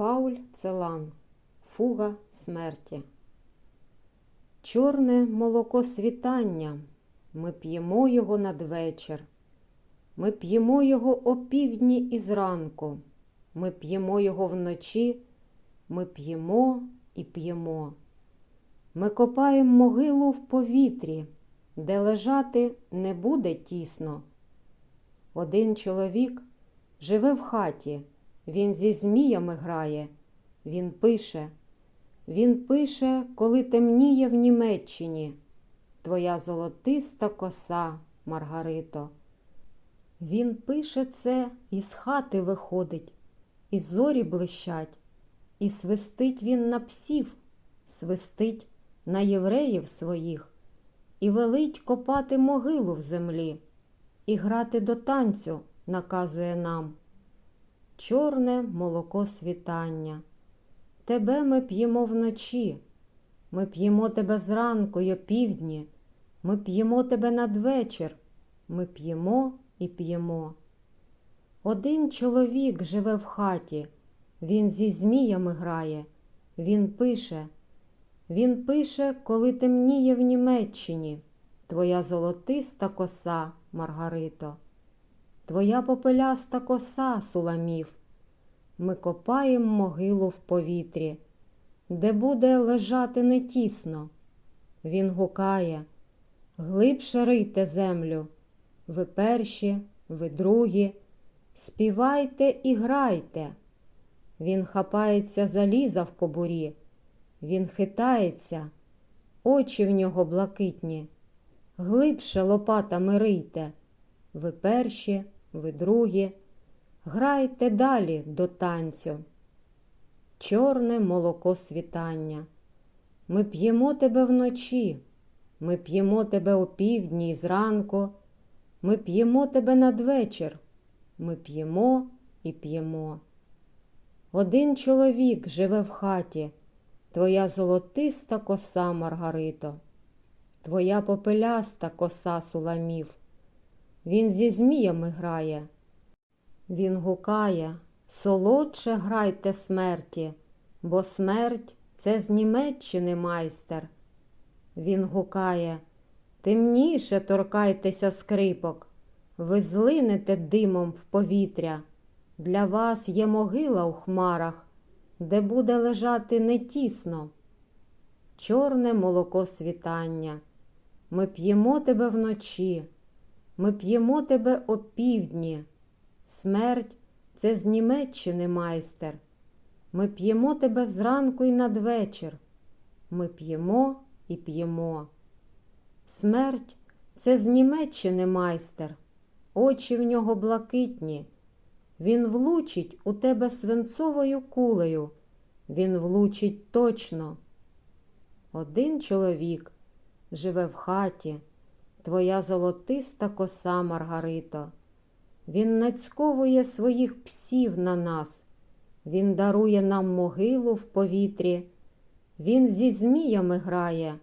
Пауль Целан Фуга смерті. Чорне молоко світання, ми п'ємо його надвечір. Ми п'ємо його опівдні і зранку. Ми п'ємо його вночі, ми п'ємо і п'ємо. Ми копаємо могилу в повітрі, де лежати не буде тісно. Один чоловік живе в хаті, він зі зміями грає, він пише, він пише, коли темніє в Німеччині, твоя золотиста коса, Маргарито. Він пише це, із хати виходить, і зорі блищать, і свистить він на псів, свистить на євреїв своїх, і велить копати могилу в землі, і грати до танцю наказує нам. Чорне молоко світання. Тебе ми п'ємо вночі, ми п'ємо тебе зранку й опівдні, ми п'ємо тебе надвечір, ми п'ємо і п'ємо. Один чоловік живе в хаті, він зі зміями грає, він пише, він пише, коли темніє в Німеччині, твоя золотиста коса, Маргарито, твоя попеляста коса, Суламів. Ми копаєм могилу в повітрі, де буде лежати не тісно. Він гукає, глибше рийте землю, ви перші, ви другі, співайте і грайте. Він хапається заліза в кобурі, він хитається, очі в нього блакитні. Глибше лопатами рийте, ви перші, ви другі, грайте далі до танцю. Чорне молоко світання. Ми п'ємо тебе вночі, ми п'ємо тебе опівдні і зранку, ми п'ємо тебе надвечір, ми п'ємо і п'ємо. Один чоловік живе в хаті, твоя золотиста коса, Маргарито, твоя попеляста коса суламів. Він зі зміями грає. Він гукає, солодше грайте смерті, бо смерть це з Німеччини майстер. Він гукає, темніше торкайтеся скрипок, ви злинете димом в повітря. Для вас є могила у хмарах, де буде лежати не тісно. Чорне молоко світання. Ми п'ємо тебе вночі, ми п'ємо тебе опівдні. Смерть це з Німеччини майстер. Ми п'ємо тебе зранку й надвечір. Ми п'ємо і п'ємо. Смерть це з Німеччини майстер, очі в нього блакитні. Він влучить у тебе свинцовою кулею, він влучить точно. Один чоловік живе в хаті, твоя золотиста коса, Маргарито. Він нацьковує своїх псів на нас, він дарує нам могилу в повітрі, він зі зміями грає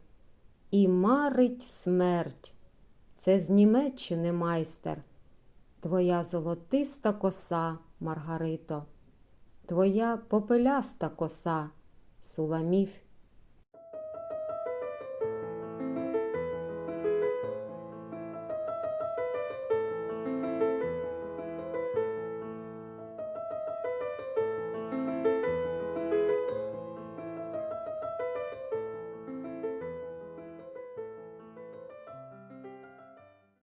і марить смерть. Це з Німеччини майстер, твоя золотиста коса, Маргарито, твоя попеляста коса, Суламів